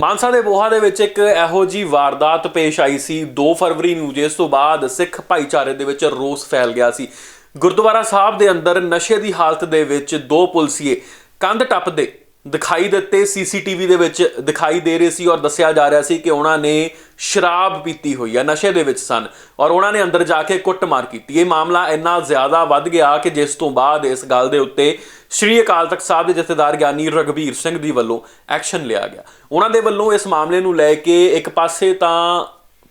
ਮਾਨਸਾ ਦੇ ਬੋਹਾ ਦੇ ਵਿੱਚ ਇੱਕ ਇਹੋ ਜੀ ਵਾਰਦਾਤ ਪੇਸ਼ ਆਈ ਸੀ। 2 ਫਰਵਰੀ ਨੂੰ, ਜਿਸ ਤੋਂ ਬਾਅਦ ਸਿੱਖ ਭਾਈਚਾਰੇ ਦੇ ਵਿੱਚ ਰੋਸ ਫੈਲ ਗਿਆ ਸੀ। ਗੁਰਦੁਆਰਾ ਸਾਹਿਬ ਦੇ ਅੰਦਰ ਨਸ਼ੇ ਦੀ ਹਾਲਤ ਦੇ ਵਿੱਚ ਦੋ ਪੁਲਸੀਏ ਕੰਧ ਟੱਪਦੇ ਦਿਖਾਈ ਦਿੱਤੇ ਸੀਸੀਟੀਵੀ ਦੇ ਵਿੱਚ ਦਿਖਾਈ ਦੇ ਰਹੇ ਸੀ ਔਰ ਦੱਸਿਆ ਜਾ ਰਿਹਾ ਸੀ ਕਿ ਉਹਨਾਂ ਨੇ ਸ਼ਰਾਬ ਪੀਤੀ ਹੋਈ ਹੈ ਨਸ਼ੇ ਦੇ ਵਿੱਚ ਸਨ ਔਰ ਉਹਨਾਂ ਨੇ ਅੰਦਰ ਜਾ ਕੇ ਕੁੱਟਮਾਰ ਕੀਤੀ। ਇਹ ਮਾਮਲਾ ਇੰਨਾ ਜ਼ਿਆਦਾ ਵੱਧ ਗਿਆ ਕਿ ਜਿਸ ਤੋਂ ਬਾਅਦ ਇਸ ਗੱਲ ਦੇ ਉੱਤੇ ਸ਼੍ਰੀ ਅਕਾਲ ਤਖਤ ਸਾਹਿਬ ਦੇ ਜਥੇਦਾਰ ਗਿਆਨੀ ਰਗਵੀਰ ਸਿੰਘ ਦੀ ਵੱਲੋਂ ਐਕਸ਼ਨ ਲਿਆ ਗਿਆ। ਉਹਨਾਂ ਦੇ ਵੱਲੋਂ ਇਸ ਮਾਮਲੇ ਨੂੰ ਲੈ ਕੇ ਇੱਕ ਪਾਸੇ ਤਾਂ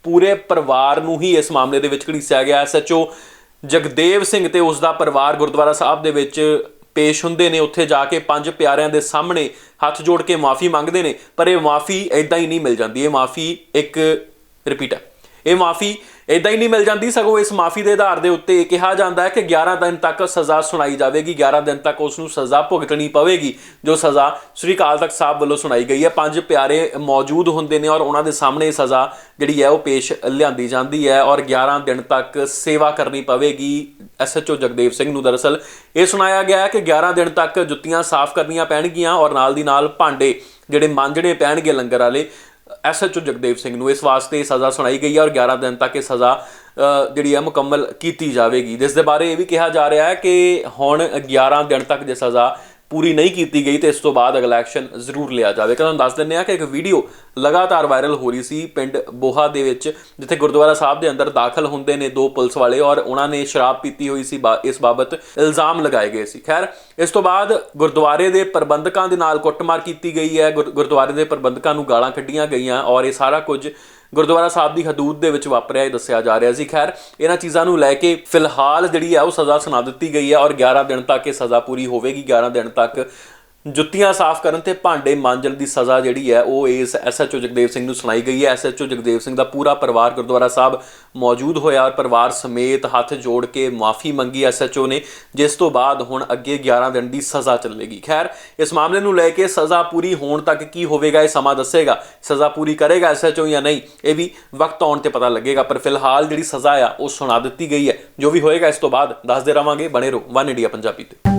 ਪੂਰੇ ਪਰਿਵਾਰ ਨੂੰ ਹੀ ਇਸ ਮਾਮਲੇ ਦੇ ਵਿੱਚ ਘੜੀਸਿਆ ਗਿਆ। ਐਸਐਚਓ ਜਗਦੇਵ ਸਿੰਘ ਤੇ ਉਸ ਦਾ ਪਰਿਵਾਰ ਗੁਰਦੁਆਰਾ ਸਾਹਿਬ ਦੇ ਵਿੱਚ ਪੇਸ਼ ਹੁੰਦੇ ਨੇ, ਉੱਥੇ ਜਾ ਕੇ ਪੰਜ ਪਿਆਰਿਆਂ ਦੇ ਸਾਹਮਣੇ ਹੱਥ ਜੋੜ ਕੇ ਮਾਫੀ ਮੰਗਦੇ ਨੇ, ਪਰ ਇਹ ਮਾਫੀ ਐਦਾਂ ਹੀ ਨਹੀਂ ਮਿਲ ਜਾਂਦੀ। ਇਹ ਮਾਫੀ ਇੱਕ ਰਿਪੀਟ ਹੈ। ਇਹ ਮਾਫੀ ਇਦਾਂ ਹੀ ਨਹੀਂ ਮਿਲ ਜਾਂਦੀ, ਸਗੋਂ ਇਸ ਮਾਫੀ ਦੇ ਆਧਾਰ ਦੇ ਉੱਤੇ ਇਹ ਕਿਹਾ ਜਾਂਦਾ ਹੈ ਕਿ 11 ਦਿਨ ਤੱਕ ਸਜ਼ਾ ਸੁਣਾਈ ਜਾਵੇਗੀ 11 ਦਿਨ ਤੱਕ ਉਸ ਨੂੰ ਸਜ਼ਾ ਭੁਗਤਣੀ ਪਵੇਗੀ, ਜੋ ਸਜ਼ਾ ਸ੍ਰੀ ਅਕਾਲ ਤਖਤ ਸਾਹਿਬ ਵੱਲੋਂ ਸੁਣਾਈ ਗਈ ਹੈ। ਪੰਜ ਪਿਆਰੇ ਮੌਜੂਦ ਹੁੰਦੇ ਨੇ ਔਰ ਉਹਨਾਂ ਦੇ ਸਾਹਮਣੇ ਸਜ਼ਾ ਜਿਹੜੀ ਹੈ, ਉਹ ਪੇਸ਼ ਲਿਆਂਦੀ ਜਾਂਦੀ ਹੈ ਔਰ 11 ਦਿਨ ਤੱਕ ਸੇਵਾ ਕਰਨੀ ਪਵੇਗੀ। ਐਸਐਚਓ ਜਗਦੇਵ ਸਿੰਘ ਨੂੰ ਦਰਅਸਲ ਇਹ ਸੁਣਾਇਆ ਗਿਆ ਹੈ ਕਿ 11 ਦਿਨ ਤੱਕ ਜੁੱਤੀਆਂ ਸਾਫ਼ ਕਰਨੀਆਂ ਪੈਣਗੀਆਂ ਔਰ ਨਾਲ ਦੀ ਨਾਲ ਭਾਂਡੇ ਜਿਹੜੇ ਮਾਂਜਣੇ ਪੈਣਗੇ ਲੰਗਰ ਵਾਲੇ ਐਸਐਚਓ ਜਗਦੇਵ ਸਿੰਘ ਨੂੰ ਇਸ ਵਾਸਤੇ ਸਜ਼ਾ ਸੁਣਾਈ ਗਈ ਹੈ ਔਰ 11 ਦਿਨ ਤੱਕ ਇਹ ਸਜ਼ਾ ਜਿਹੜੀ ਹੈ ਮੁਕੰਮਲ ਕੀਤੀ ਜਾਵੇਗੀ। ਜਿਸ ਦੇ ਬਾਰੇ ਇਹ ਵੀ ਕਿਹਾ ਜਾ ਰਿਹਾ ਹੈ ਕਿ ਹੁਣ 11 ਦਿਨ ਤੱਕ ਜੇ ਸਜ਼ਾ ਪੂਰੀ ਨਹੀਂ ਕੀਤੀ ਗਈ ਤੇ ਇਸ ਤੋਂ ਬਾਅਦ ਅਗਲਾ ਐਕਸ਼ਨ ਜ਼ਰੂਰ ਲਿਆ ਜਾਵੇਗਾ ਤੁਹਾਨੂੰ ਦੱਸ ਦਿੰਦੇ ਆ ਕਿ ਇੱਕ ਵੀਡੀਓ ਲਗਾਤਾਰ ਵਾਇਰਲ ਹੋ ਰਹੀ ਸੀ ਪਿੰਡ ਬੋਹਾ ਦੇ ਵਿੱਚ, ਜਿੱਥੇ ਗੁਰਦੁਆਰਾ ਸਾਹਿਬ ਦੇ ਅੰਦਰ ਦਾਖਲ ਹੁੰਦੇ ਨੇ ਦੋ ਪੁਲਿਸ ਵਾਲੇ ਔਰ ਉਹਨਾਂ ਨੇ ਸ਼ਰਾਬ ਪੀਤੀ ਹੋਈ ਸੀ ਬਾ- ਇਸ ਬਾਬਤ ਇਲਜ਼ਾਮ ਲਗਾਏ ਗਏ ਸੀ। ਖੈਰ, ਇਸ ਤੋਂ ਬਾਅਦ ਗੁਰਦੁਆਰੇ ਦੇ ਪ੍ਰਬੰਧਕਾਂ ਦੇ ਨਾਲ ਕੁੱਟਮਾਰ ਕੀਤੀ ਗਈ ਹੈ। ਗੁਰ- ਗੁਰਦੁਆਰੇ ਦੇ ਪ੍ਰਬੰਧਕਾਂ ਨੂੰ ਗਾਲਾਂ ਕੱਢੀਆਂ ਗਈਆਂ ਔਰ ਇਹ ਸਾਰਾ ਕੁਝ ਗੁਰਦੁਆਰਾ ਸਾਹਿਬ ਦੀ ਹਦੂਦ ਦੇ ਵਿੱਚ ਵਾਪਰਿਆ, ਇਹ ਦੱਸਿਆ ਜਾ ਰਿਹਾ ਸੀ। ਖੈਰ, ਇਹਨਾਂ ਚੀਜ਼ਾਂ ਨੂੰ ਲੈ ਕੇ ਫਿਲਹਾਲ ਜਿਹੜੀ ਆ, ਉਹ ਸਜ਼ਾ ਸੁਣਾ ਦਿੱਤੀ ਗਈ ਹੈ ਔਰ 11 ਦਿਨ ਤੱਕ ਇਹ ਸਜ਼ਾ ਪੂਰੀ ਹੋਵੇਗੀ। 11 ਦਿਨ ਤੱਕ ਜੁੱਤੀਆਂ ਸਾਫ਼ ਕਰਨ ਤੇ ਭਾਂਡੇ ਮਾਂਜਣ ਦੀ ਸਜ਼ਾ ਜਿਹੜੀ ਹੈ, ਉਹ ਇਸ ਐਸਐਚਓ ਜਗਦੇਵ ਸਿੰਘ ਨੂੰ ਸੁਣਾਈ ਗਈ ਹੈ। ਐਸਐਚਓ ਜਗਦੇਵ ਸਿੰਘ ਦਾ ਪੂਰਾ ਪਰਿਵਾਰ ਗੁਰਦੁਆਰਾ ਸਾਹਿਬ ਮੌਜੂਦ ਹੋਇਆ ਔਰ ਪਰਿਵਾਰ ਸਮੇਤ ਹੱਥ ਜੋੜ ਕੇ ਮਾਫੀ ਮੰਗੀ ਐਸਐਚਓ ਨੇ, ਜਿਸ ਤੋਂ ਬਾਅਦ ਹੁਣ ਅੱਗੇ 11 ਦਿਨ ਦੀ ਸਜ਼ਾ ਚੱਲੇਗੀ। ਖੈਰ, ਇਸ ਮਾਮਲੇ ਨੂੰ ਲੈ ਕੇ ਸਜ਼ਾ ਪੂਰੀ ਹੋਣ ਤੱਕ ਕੀ ਹੋਵੇਗਾ, ਇਹ ਸਮਾਂ ਦੱਸੇਗਾ। ਸਜ਼ਾ ਪੂਰੀ ਕਰੇਗਾ ਐਸਐਚਓ ਜਾਂ ਨਹੀਂ, ਇਹ ਵੀ ਵਕਤ ਆਉਣ ਤੇ ਪਤਾ ਲੱਗੇਗਾ, ਪਰ ਫਿਲਹਾਲ ਜਿਹੜੀ ਸਜ਼ਾ ਆ, ਉਹ ਸੁਣਾ ਦਿੱਤੀ ਗਈ ਹੈ। ਜੋ ਵੀ ਹੋਏਗਾ, ਇਸ ਤੋਂ ਬਾਅਦ ਦੱਸਦੇ ਰਵਾਂਗੇ। ਬਣੇ ਰਹੋ, ਵਨ ਇੰਡੀਆ ਪੰਜਾਬੀ ਤੇ।